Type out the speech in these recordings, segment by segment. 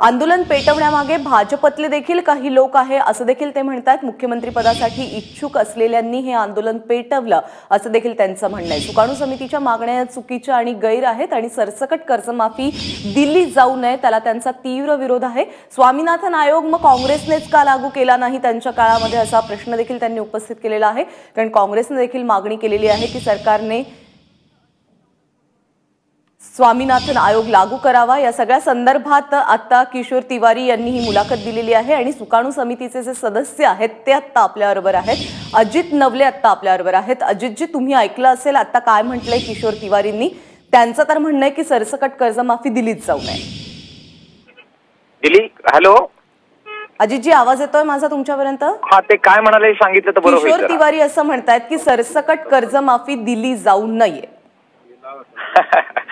आंदोलन पेटवण्यामागे भाजपतले देखील काही लोक आहे असं देखील ते म्हणतात. मुख्यमंत्री पदासाठी इच्छुक असलेल्यांनी हे आंदोलन पेटवलं असं देखील त्यांचं म्हणणं आहे. सुकाणू समितीच्या मागण्या चुकीच्या आणि गैर आहेत आणि सरसकट कर्जमाफी दिली जाऊ नये त्याला त्यांचा तीव्र विरोध आहे. स्वामीनाथन आयोग मग काँग्रेसनेच का लागू केला नाही त्यांच्या काळामध्ये असा प्रश्न देखील त्यांनी उपस्थित केलेला आहे. कारण काँग्रेसने देखील मागणी केलेली आहे की सरकारने स्वामीनाथन आयोग लागू करावा. या सगळ्या संदर्भात आता किशोर तिवारी यांनी ही मुलाखत दिलेली आहे आणि सुकाणू समितीचे जे सदस्य आहेत ते आत्ता आपल्याबरोबर आहेत. अजित नवले आत्ता आपल्याबरोबर आहेत. अजितजी तुम्ही ऐकलं असेल आता काय म्हटलंय किशोर तिवारींनी? त्यांचं तर म्हणणं आहे की सरसकट कर्जमाफी दिलीच जाऊ नये. दिली? हॅलो? अजितजी आवाज येतोय माझा तुमच्यापर्यंत? हा ते काय म्हणाले सांगितलं तर किशोर. तिवारी असं म्हणतायत की सरसकट कर्जमाफी दिली जाऊ नये.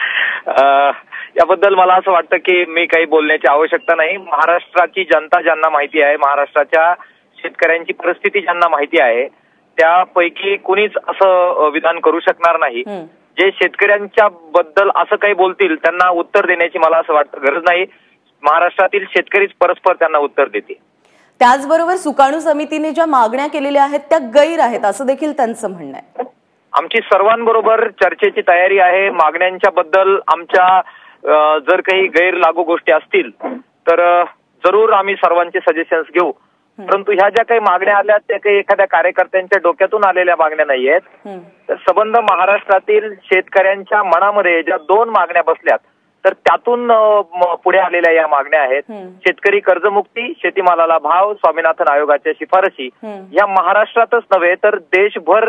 याबद्दल मला असं वाटतं की मी काही बोलण्याची आवश्यकता नाही. महाराष्ट्राची जनता ज्यांना माहिती आहे महाराष्ट्राच्या शेतकऱ्यांची परिस्थिती ज्यांना माहिती आहे त्यापैकी कुणीच असं विधान करू शकणार नाही. जे शेतकऱ्यांच्या बद्दल असं काही बोलतील त्यांना उत्तर देण्याची मला असं वाटतं गरज नाही. महाराष्ट्रातील शेतकरीच परस्पर त्यांना उत्तर देतील. त्याचबरोबर सुकाणू समितीने ज्या मागण्या केलेल्या आहेत त्या गैर आहेत असं देखील त्यांचं म्हणणं आहे. आमची सर्वांबरोबर चर्चेची तयारी आहे मागण्यांच्या बद्दल आमच्या जर काही गैर लागू गोष्टी असतील तर जरूर आम्ही सर्वांचे सजेशन्स घेऊ परंतु ह्या ज्या काही मागण्या आल्या त्या काही एखाद्या कार्यकर्त्यांच्या डोक्यातून आलेल्या मागण्या नाही आहेत. तर संबंध महाराष्ट्रातील शेतकऱ्यांच्या मनामध्ये ज्या दोन मागण्या बसल्यात तर त्यातून पुढे आलेल्या या मागण्या आहेत. शेतकरी कर्जमुक्ती शेतीमालाला भाव स्वामीनाथन आयोगाच्या शिफारशी. या महाराष्ट्रातच नव्हे तर देशभर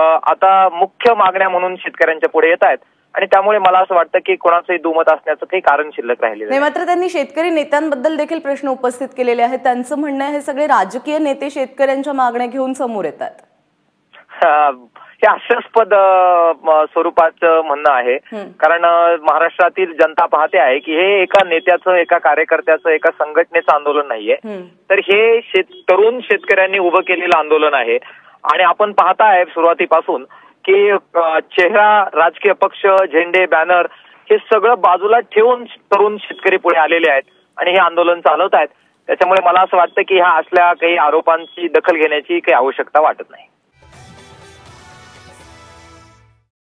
आता मुख्य मागण्या म्हणून शेतकऱ्यांच्या पुढे येत आहेत. आणि त्यामुळे मला असं वाटतं की कोणाचंही दुमत असण्याचं काही कारण शिल्लक राहिलेलं नाही. मात्र त्यांनी शेतकरी नेत्यांबद्दल देखील प्रश्न उपस्थित केलेले आहेत. त्यांचं म्हणणं हे सगळे राजकीय नेते शेतकऱ्यांच्या मागण्या घेऊन समोर येतात हे म, स्वरूपाचं म्हणणं आहे. कारण महाराष्ट्रातील जनता पाहते आहे की हे एका नेत्याचं एका कार्यकर्त्याचं एका संघटनेचं आंदोलन नाहीये. तर हे शेत तरुण शेतकऱ्यांनी उभं केलेलं आंदोलन आहे. आणि आपण पाहताय सुरुवातीपासून की चेहरा राजकीय पक्ष झेंडे बॅनर हे सगळं बाजूला ठेवून तरुण शेतकरी पुढे आलेले आहेत आणि हे आंदोलन चालवत आहेत. त्याच्यामुळे मला असं वाटतं की ह्या असल्या काही आरोपांची दखल घेण्याची काही आवश्यकता वाटत नाही.